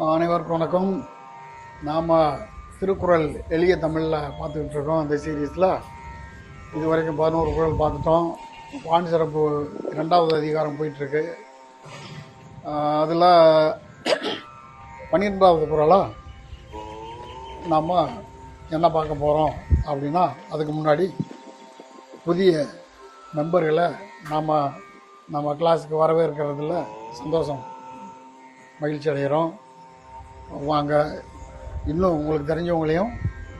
அனைவருக்கும் வணக்கம். நாம் திருக்குறள் எளிய தமிழில் பார்த்துக்கிட்டு இருக்கோம் அந்த சீரீஸில் இது வரைக்கும் பதினோரு குறள் பார்த்துட்டோம். வான் சிறப்பு ரெண்டாவது அதிகாரம் போயிட்டுருக்கு. அதில் பன்னிரெண்டாவது குறளாக நாம் என்ன பார்க்க போகிறோம் அப்படின்னா அதுக்கு முன்னாடி புதிய மெம்பர்களை நாம் நம்ம கிளாஸுக்கு வரவேற்கிறதுல சந்தோஷம். மகிழ்ச்சி அடைகிறோம் வாங்க. இன்னும் உங்களுக்கு தெரிஞ்சவங்களையும்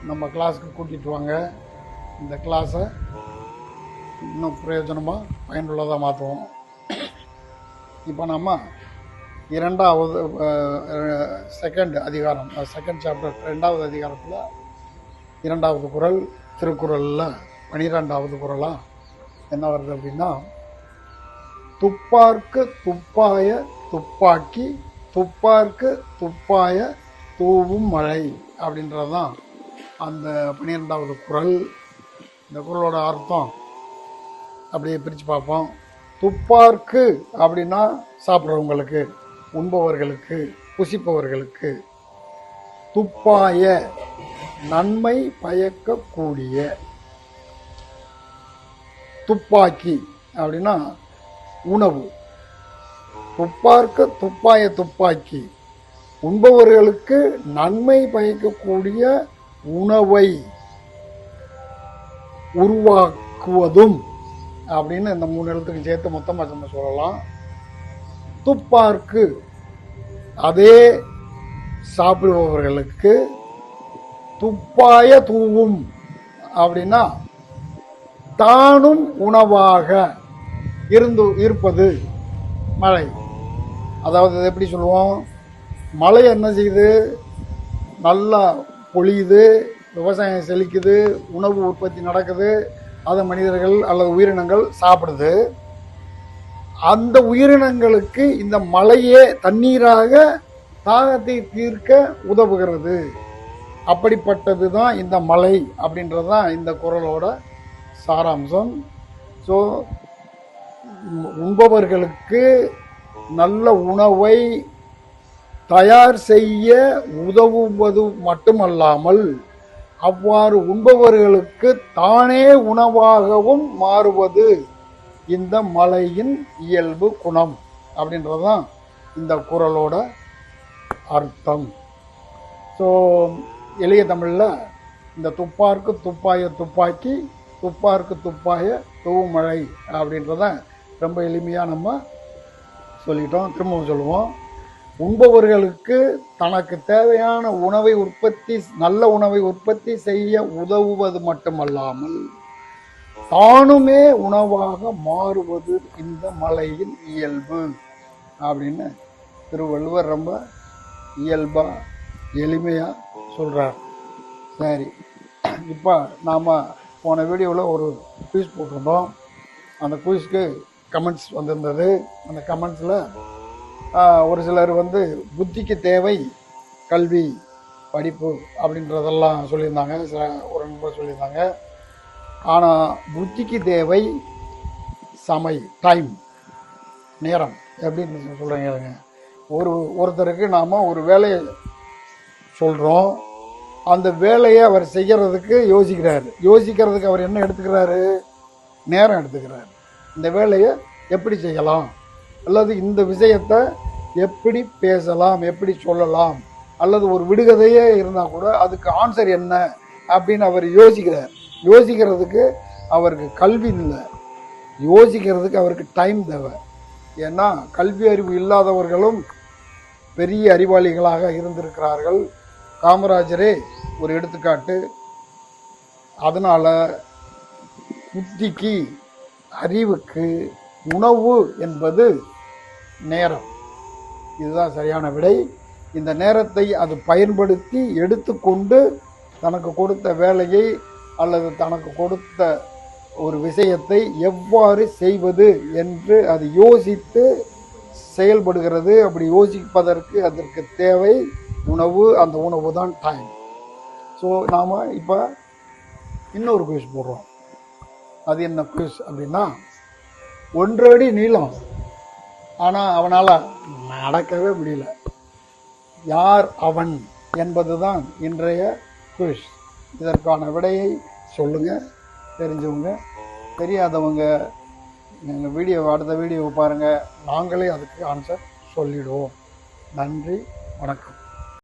நம்ம கிளாஸுக்கு கூட்டிகிட்டு வாங்க. இந்த கிளாஸை இன்னும் பிரயோஜனமாக பயனுள்ளதாக மாற்றுவோம் இப்போ நம்ம இரண்டாவது செகண்ட் அதிகாரம் செகண்ட் சாப்டர் ரெண்டாவது அதிகாரத்தில் இரண்டாவது குறள் திருக்குறளில் பனிரெண்டாவது குறளாக என்ன வருது அப்படின்னா துப்பார்க்க துப்பாய துப்பாக்கி துப்பார்க்கு துப்பாய தூவும் மழை அப்படின்றது தான் அந்த பன்னிரெண்டாவது குறள் இந்த குறளோட அர்த்தம் அப்படியே பிரித்து பார்ப்போம். துப்பார்க்கு அப்படின்னா சாப்பிட்றவங்களுக்கு உண்பவர்களுக்கு புசிப்பவர்களுக்கு துப்பாய நன்மை பயக்கக்கூடிய. துப்பாக்கி அப்படின்னா உணவு. துப்பார்க்க துப்பாய துப்பாக்கி. உண்பவர்களுக்கு நன்மை பயக்கக்கூடிய உணவை உருவாக்குவதும் அப்படின்னு இந்த மூணு எழுத்துக்கு சேர்த்து மொத்தமாக நம்ம சொல்லலாம். துப்பார்க்கு அதே சாப்பிடுபவர்களுக்கு துப்பாய தூவும் அப்படின்னா தானும் உணவாக இருந்து இருப்பது. மழை. அதாவது எப்படி சொல்லுவோம்? மழை என்ன செய்யுது? நல்லா பொழியுது விவசாயம் செழிக்குது உணவு உற்பத்தி நடக்குது அதை மனிதர்கள் அல்லது உயிரினங்கள் சாப்பிடுது. அந்த உயிரினங்களுக்கு இந்த மழையே தண்ணீராக தாகத்தை தீர்க்க உதவுகிறது. அப்படிப்பட்டது தான் இந்த மலை அப்படின்றது தான் இந்த குரலோட சாராம்சம். ஸோ உண்பவர்களுக்கு நல்ல உணவை தயார் செய்ய உதவுவது மட்டுமல்லாமல் அவ்வாறு உண்பவர்களுக்கு தானே உணவாகவும் மாறுவது. இந்த மலையின் இயல்பு குணம் அப்படின்றது தான் இந்த குரலோட அர்த்தம். ஸோ எளிய தமிழில் இந்த துப்பார்க்கு துப்பாய துப்பாக்கி துப்பார்க்கு துப்பாய தூமழை அப்படின்றத ரொம்ப எளிமையாக நம்ம சொல்லிட்டோம் திரும்பவும் சொல்லுவோம். உண்பவர்களுக்கு தனக்கு தேவையான உணவை உற்பத்தி நல்ல உணவை உற்பத்தி செய்ய உதவுவது மட்டுமல்லாமல் தானுமே உணவாக மாறுவது இந்த மலையின் இயல்பு. அப்படின்னு திருவள்ளுவர் ரொம்ப இயல்பா எளிமையாக சொல்கிறார் சரி இப்போ நாம் போன வீடியோவில் ஒரு குயிஸ் போட்டிருந்தோம். அந்த குயிஸ்க்கு கமெண்ட்ஸ் வந்திருந்தது. அந்த கமெண்ட்ஸில் ஒரு சிலர் வந்து புத்திக்கு தேவை கல்வி படிப்பு அப்படின்றதெல்லாம் சொல்லியிருந்தாங்க. சில ஒரு நண்பர் சொல்லியிருந்தாங்க. ஆனால் புத்திக்கு தேவை சமை டைம் நேரம் எப்படின்னு சொல்கிறீங்க ஒரு ஒருத்தருக்கு நாம் ஒரு வேலையை சொல்கிறோம் அந்த வேலையை அவர் செய்கிறதுக்கு யோசிக்கிறாரு. யோசிக்கிறதுக்கு அவர் என்ன எடுத்துக்கிறாரு? நேரம் எடுத்துக்கிறாரு. இந்த வேலையை எப்படி செய்யலாம்? அல்லது இந்த விஷயத்தை எப்படி பேசலாம் எப்படி சொல்லலாம்? அல்லது ஒரு விடுகதையே இருந்தால் கூட அதுக்கு ஆன்சர் என்ன? அப்படின்னு அவர் யோசிக்கிறார். யோசிக்கிறதுக்கு அவருக்கு கல்வி இல்லை. யோசிக்கிறதுக்கு அவருக்கு டைம் தேவை. ஏன்னா கல்வி அறிவு இல்லாதவர்களும் பெரிய அறிவாளிகளாக இருந்திருக்கிறார்கள். காமராஜரே ஒரு எடுத்துக்காட்டு. அதனால் புத்திக்கு அறிவுக்கு உணவு என்பது நேரம். இதுதான் சரியான விடை. இந்த நேரத்தை அது பயன்படுத்தி எடுத்துக்கொண்டு தனக்கு கொடுத்த வேலையை அல்லது தனக்கு கொடுத்த ஒரு விஷயத்தை எவ்வாறு செய்வது என்று அது யோசித்து செயல்படுகிறது. அப்படி யோசிப்பதற்கு அதற்கு தேவை உணவு. அந்த உணவு தான் டைம் ஸோ நாம் இப்போ இன்னொரு குயிஸ் போடுறோம். அது என்ன குயிஸ் அப்படின்னா ஒன்று அடி நீளம். ஆனால் அவனால் நடக்கவே முடியல. யார் அவன் என்பதுதான் இன்றைய குவிஸ் இதற்கான விடையை சொல்லுங்கள் தெரிஞ்சவங்க. தெரியாதவங்க எங்கள் வீடியோ அடுத்த வீடியோவை பாருங்கள் நாங்களே அதுக்கு ஆன்சர் சொல்லிடுவோம். நன்றி வணக்கம்.